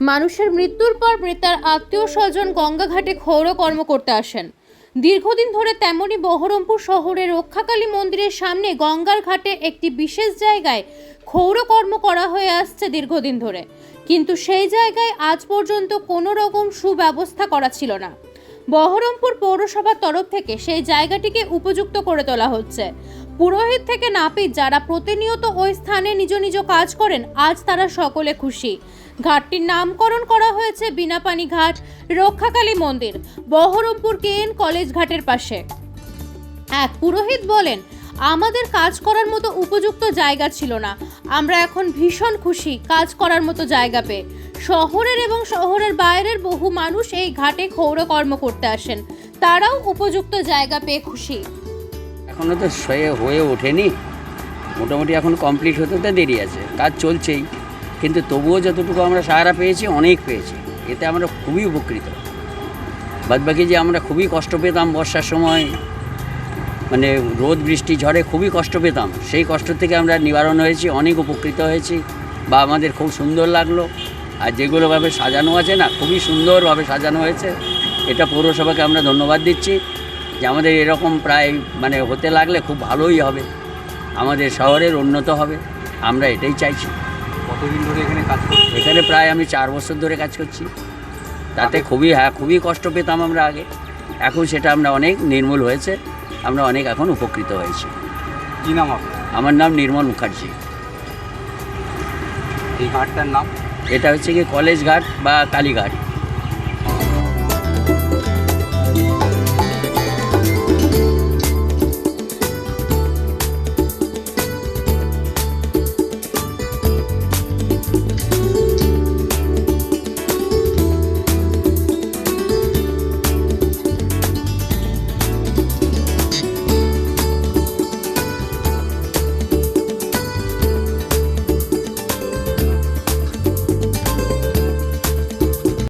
মানুষের মৃত্যুর পর মৃতার আত্মীয় স্বজন গঙ্গাঘাটে ক্ষৌর কর্ম করতে আসেন। দীর্ঘদিন ধরে তেমনি বহরমপুর শহরের রক্ষাকালী মন্দিরের সামনে গঙ্গার ঘাটে একটি বিশেষ জায়গায় ক্ষৌর কর্ম করা হয়ে আসছে দীর্ঘদিন ধরে। কিন্তু সেই জায়গায় আজ পর্যন্ত কোনো রকম সুব্যবস্থা করা ছিল না। বহরমপুর পৌরসভার তরফ থেকে সেই জায়গাটিকে উপযুক্ত করে তোলা হচ্ছে। পুরোহিত থেকে নাপিত যারা প্রতিনিয়ত ওই স্থানে নিজ নিজ কাজ করেন, আজ তারা সকলে খুশি। ঘাটটির নামকরণ করা হয়েছে বিনাপানি ঘাট, রক্ষাকালী মন্দির, বহরমপুর কেএন কলেজ ঘাটের পাশে। এক পুরোহিত বলেন আমাদের কাজ করার মতো উপযুক্ত জায়গা ছিল না। আমরা এখন ভীষণ খুশি কাজ করার মতো জায়গা পেয়ে। শহরের এবং শহরের বাইরের বহু মানুষ এই ঘাটে ক্ষৌরকর্ম করতে আসেন। তারাও উপযুক্ত জায়গা পেয়ে খুশি। এখনও তো হয়ে হয়ে ওঠেনি। মোটামুটি এখন কমপ্লিট হতে তো দেরি আছে, কাজ চলছেই। কিন্তু তবুও যতটুকু আমরা সাহারা পেয়েছি, অনেক পেয়েছি। এতে আমরা খুবই উপকৃত। বাদবাকি যে আমরা খুবই কষ্ট পেতাম বর্ষার সময় মানে রোদ বৃষ্টি ঝড়ে খুবই কষ্ট পেতাম। সেই কষ্ট থেকে আমরা নিবারণ হয়েছি অনেক উপকৃত হয়েছি বা আমাদের খুব সুন্দর লাগল। আর যেগুলোভাবে সাজানো আছে না খুবই সুন্দরভাবে সাজানো হয়েছে। এটা পৌরসভাকে আমরা ধন্যবাদ দিচ্ছি যে আমাদের এরকম প্রায় মানে হতে লাগলে খুব ভালোই হবে। আমাদের শহরের উন্নত হবে আমরা এটাই চাইছি। কতদিন ধরে এখানে কাজ করছে এখানে প্রায় আমি চার বছর ধরে কাজ করছি। তাতে খুবই হ্যাঁ খুবই কষ্ট পেতাম আমরা আগে। এখন সেটা আমরা অনেক নির্মূল হয়েছে। আমরা অনেক এখন উপকৃত হয়েছি। কি নাম আপনার? আমার নাম নির্মল মুখার্জি। এই ঘাটটার নাম? এটা হচ্ছে কি কলেজ ঘাট বা কালীঘাট।